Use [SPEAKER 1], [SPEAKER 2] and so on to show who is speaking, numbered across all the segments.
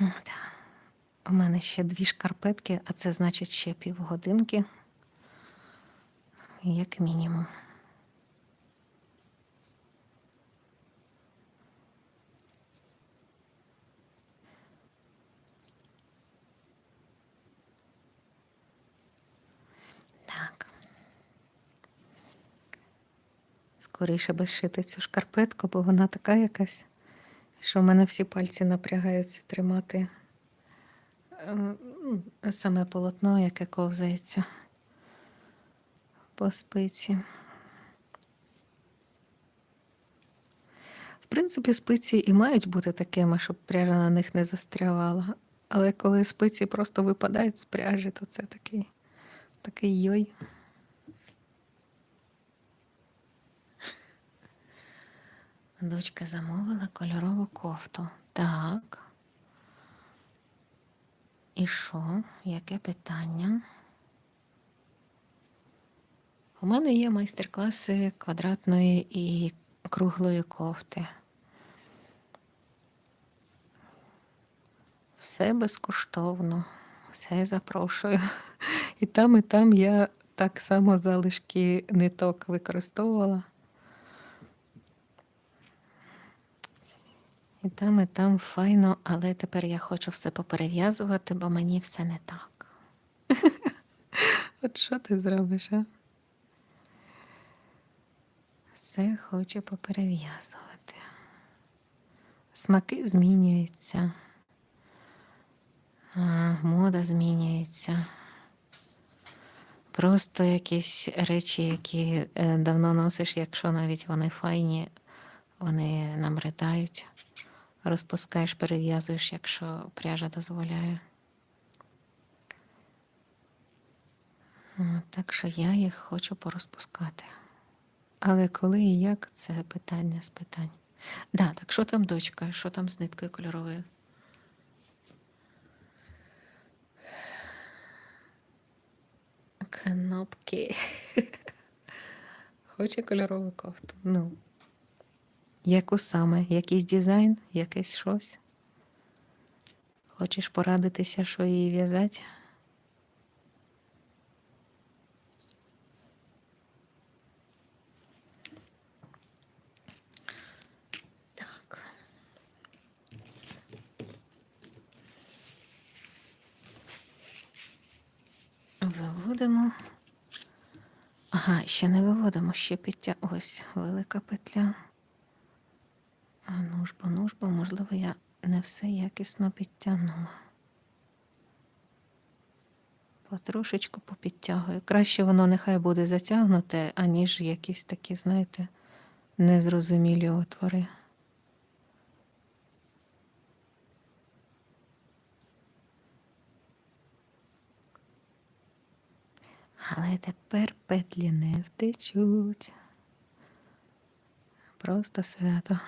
[SPEAKER 1] От. У мене ще дві шкарпетки, а це значить ще півгодинки. Як мінімум. Так. Скоріше би шити цю шкарпетку, бо вона така якась, що в мене всі пальці напрягаються тримати е, саме полотно, яке ковзається по спиці. В принципі, спиці і мають бути такими, щоб пряжа на них не застрявала. Але коли спиці просто випадають з пряжі, то це такий, такий йой. Дочка замовила кольорову кофту. Так. І що? Яке питання? У мене є майстер-класи квадратної і круглої кофти. Все безкоштовно, все запрошую. І там, і там я так само залишки ниток використовувала. І там, і там файно, але тепер я хочу все поперев'язувати, бо мені все не так. От що ти зробиш, а? Все хочу поперев'язувати. Смаки змінюються, а, мода змінюється. Просто якісь речі, які е, давно носиш, якщо навіть вони файні, вони намридають. Розпускаєш, перев'язуєш, якщо пряжа дозволяє. Так що я їх хочу порозпускати. Але коли і як, це питання з питань. Да, так що там дочка? Що там з ниткою кольоровою? Кнопки. Хоче кольорову кофту. Ну. Яку саме? Якийсь дизайн, якесь щось? Хочеш порадитися, що її в'язати? Виводимо. Ага, ще не виводимо, ще підтя... Ось велика петля. А ну ж бо, ну ж бо, можливо, я не все якісно підтягнула. Потрошечку попідтягую. Краще воно нехай буде затягнуте, аніж якісь такі, знаєте, незрозумілі отвори. Але тепер петлі не втечуть. Просто свято.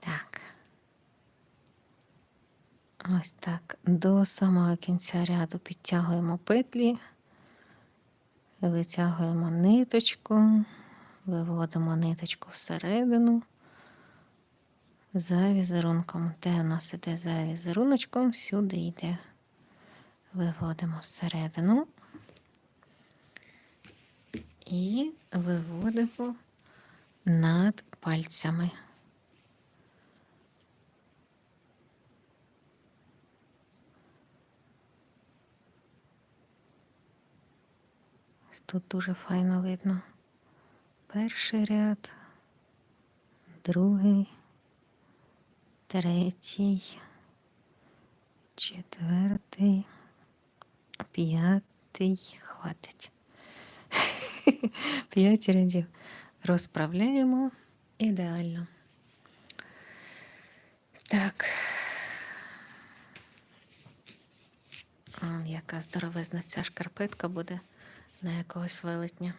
[SPEAKER 1] Так. Ось так. До самого кінця ряду підтягуємо петлі, витягуємо ниточку, виводимо ниточку всередину. За візерунком. Де у нас іде за візеруночком, сюди йде. Виводимо всередину і виводимо над пальцями. Тут дуже файно видно. Перший ряд, другий, третій, четвертий, п'ятий. Хватить. П'ять рядів. Розправляємо ідеально. Так. Яка здоровезна ця шкарпетка буде на якогось велетня.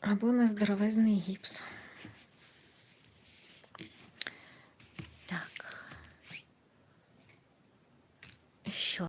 [SPEAKER 1] Або на здоровезний гіпс.